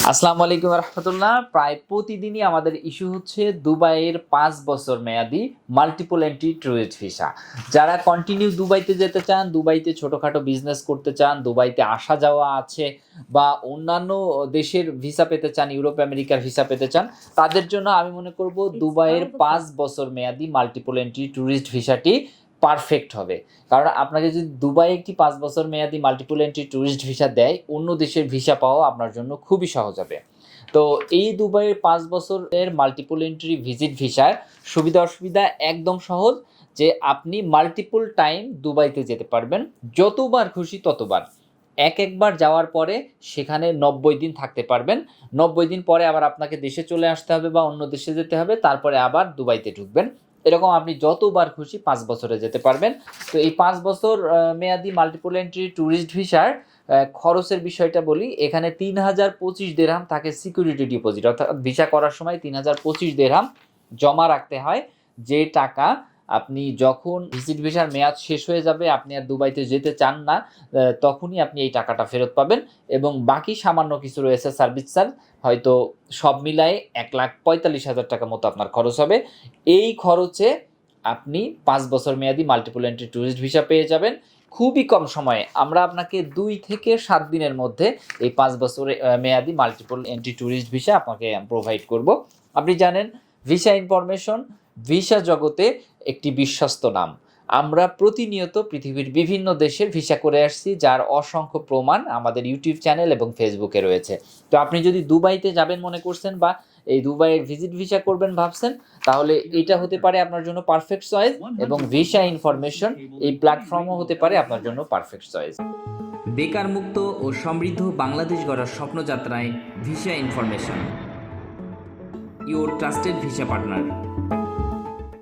আসসালামু আলাইকুম রহমতুল্লাহ। প্রায় প্রতিদিনই আমাদের ইস্যু হচ্ছে দুবাইয়ের পাঁচ বছর মেয়াদি মাল্টিপল এন্ট্রি ট্যুরিস্ট ভিসা যারা কন্টিনিউ দুবাইতে যেতে চান দুবাইতে ছোটোখাটো বিজনেস করতে চান দুবাইতে আসা যাওয়া আছে বা অন্যান্য দেশের ভিসা পেতে চান ইউরোপ আমেরিকার ভিসা পেতে চান তাদের জন্য আমি মনে করব দুবাইয়ের পাঁচ বছর মেয়াদি মাল্টিপল এন্ট্রি ট্যুরিস্ট ভিসাটি পারফেক্ট হবে। কারণ আপনাকে যদি দুবাই একটি পাঁচ বছর মেয়াদি মাল্টিপল এন্ট্রি ট্যুরিস্ট ভিসা দেয়, অন্য দেশের ভিসা পাওয়া আপনার জন্য খুবই সহজ হবে। তো এই দুবাইয়ের পাঁচ বছরের মাল্টিপল এন্ট্রি ভিজিট ভিসার সুবিধা অসুবিধা একদম সহজ যে আপনি মাল্টিপল টাইম দুবাইতে যেতে পারবেন, যতবার খুশি ততবার। এক একবার যাওয়ার পরে সেখানে নব্বই দিন থাকতে পারবেন। নব্বই দিন পরে আবার আপনাকে দেশে চলে আসতে হবে বা অন্য দেশে যেতে হবে, তারপরে আবার দুবাইতে ঢুকবেন। এরকম আপনি যতবার খুশি পাঁচ বছরে যেতে পারবেন। তো এই পাঁচ বছর মেয়াদি মাল্টিপল এন্ট্রি ট্যুরিস্ট ভিসার খরচের বিষয়টা বলি, এখানে তিন হাজার পঁচিশ দেড়হাম থাকে সিকিউরিটি ডিপোজিট অর্থাৎ ভিসা করার সময় তিন হাজার পঁচিশ দেড়হাম জমা রাখতে হয় যে টাকা আপনি যখন ভিজিট ভিসার মেয়াদ শেষ হয়ে যাবে, আপনি আর দুবাইতে যেতে চান না তখনই আপনি এই টাকাটা ফেরত পাবেন এবং বাকি সামান্য কিছু রয়েছে সার্ভিস চার্জ হয়তো সব মিলায়ে এক লাখ পঁয়তাল্লিশ হাজার টাকা মতো আপনার খরচ হবে। এই খরচে আপনি পাঁচ বছর মেয়াদি মাল্টিপল এন্ট্রি ট্যুরিস্ট ভিসা পেয়ে যাবেন। খুবই কম সময়ে আমরা আপনাকে দুই থেকে সাত দিনের মধ্যে এই পাঁচ বছরের মেয়াদি মাল্টিপল এন্ট্রি ট্যুরিস্ট ভিসা আপনাকে প্রোভাইড করব। আপনি জানেন ভিসা ইনফরমেশন ভিসা জগতে একটি বিশ্বস্ত নাম। আমরা প্রতিনিয়ত পৃথিবীর বিভিন্ন দেশের ভিসা করে আসছি, যার অসংখ্য প্রমাণ আমাদের ইউটিউব চ্যানেল এবং ফেসবুকে রয়েছে। তো আপনি যদি দুবাইতে যাবেন মনে করছেন বা এই দুবাইয়ের ভিজিট ভিসা করবেন ভাবছেন, তাহলে এটা হতে পারে আপনার জন্য পারফেক্ট চয়েস এবং ভিসা ইনফরমেশন এই প্ল্যাটফর্মও হতে পারে আপনার জন্য পারফেক্ট চয়েস বেকার মুক্ত ও সমৃদ্ধ বাংলাদেশ গড়ার স্বপ্নযাত্রায় visa information your trusted visa partner